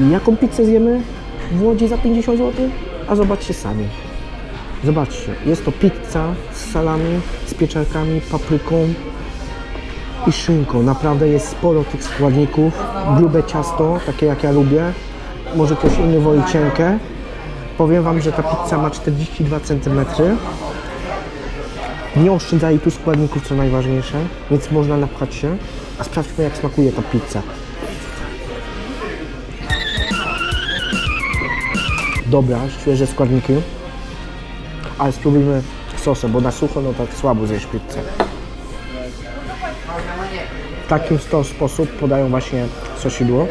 Jaką pizzę zjemy w Łodzi za 50 zł? A zobaczcie sami. Zobaczcie, jest to pizza z salami, z pieczarkami, papryką i szynką. Naprawdę jest sporo tych składników. Grube ciasto, takie jak ja lubię. Może ktoś inny woli cienkie. Powiem Wam, że ta pizza ma 42 cm. Nie oszczędzali tu składników, co najważniejsze, więc można napchać się. A sprawdźmy, jak smakuje ta pizza. Dobra, świeże składniki. Ale spróbujmy sosem, bo na sucho no tak słabo zjeść pizzę. W takim sto sposób podają właśnie sosidło.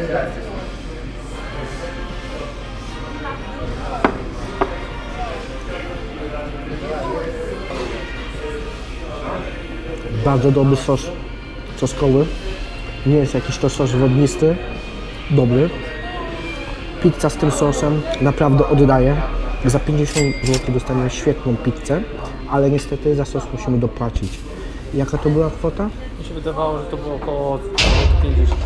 Bardzo dobry sos czosnkowy. Nie jest jakiś to sos wodnisty. Dobry. Pizza z tym sosem naprawdę oddaje. Za 50 zł dostaniemy świetną pizzę, ale niestety za sos musimy dopłacić. Jaka to była kwota? Mi się wydawało, że to było około 50.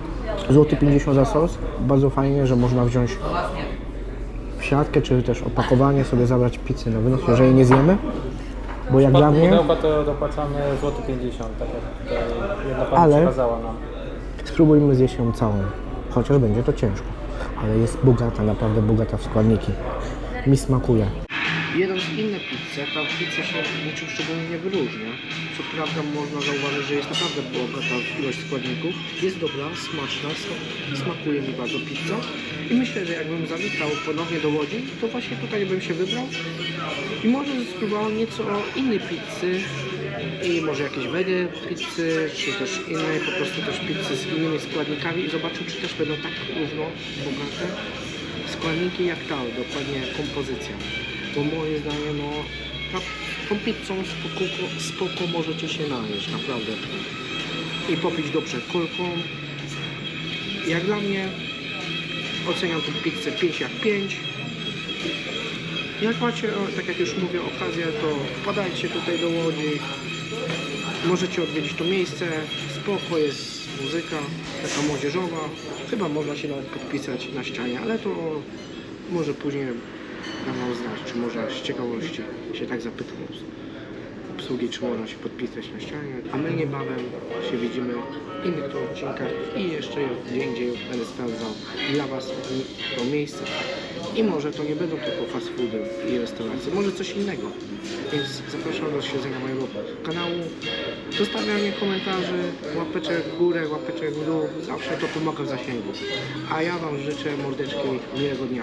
Złoty 50 za sos. Bardzo fajnie, że można wziąć siatkę, czy też opakowanie, sobie zabrać pizzę na wynos, jeżeli nie zjemy. Bo jak dla mnie, pudełka to dopłacamy złoty 50, tak jak tutaj jedna pani Ale- przekazała nam. spróbujmy zjeść ją całą. Chociaż będzie to ciężko. Ale jest bogata, naprawdę bogata w składniki. Mi smakuje. Jedząc inne pizze, ta pizza się niczym szczególnie nie wyróżnia. Co prawda można zauważyć, że jest naprawdę bogata w ilość składników. Jest dobra, smaczna, sm- smakuje mi bardzo pizza. I myślę, że jakbym zawitał ponownie do Łodzi, to właśnie tutaj bym się wybrał. I może spróbował nieco innej pizzy i może jakieś wege pizzy, czy też innej po prostu też pizzy z innymi składnikami i zobaczył, czy też będą tak równo bogate składniki jak ta, dokładnie kompozycja. Bo moje zdanie, no, tą pizzą spoko, spoko możecie się najeść, naprawdę. I popić dobrze kolką. Jak dla mnie oceniam tę pizzę 5 jak 5. Jak macie, tak jak już mówię, okazję, to wpadajcie tutaj do Łodzi. Możecie odwiedzić to miejsce. Spoko jest muzyka, taka młodzieżowa. Chyba można się nawet podpisać na ścianie, ale to może później dam wam znać, czy może z ciekawości się tak zapytam obsługi, czy można się podpisać na ścianie. A my niebawem się widzimy w innych odcinkach i jeszcze gdzie indziej będę sprawdzał dla Was to miejsce. I może to nie będą tylko fast foody i restauracje, może coś innego. Więc zapraszam do śledzenia mojego kanału, zostawiania komentarzy, łapeczek w górę, łapeczek w dół, zawsze to pomaga w zasięgu. A ja Wam życzę mordeczki miłego dnia.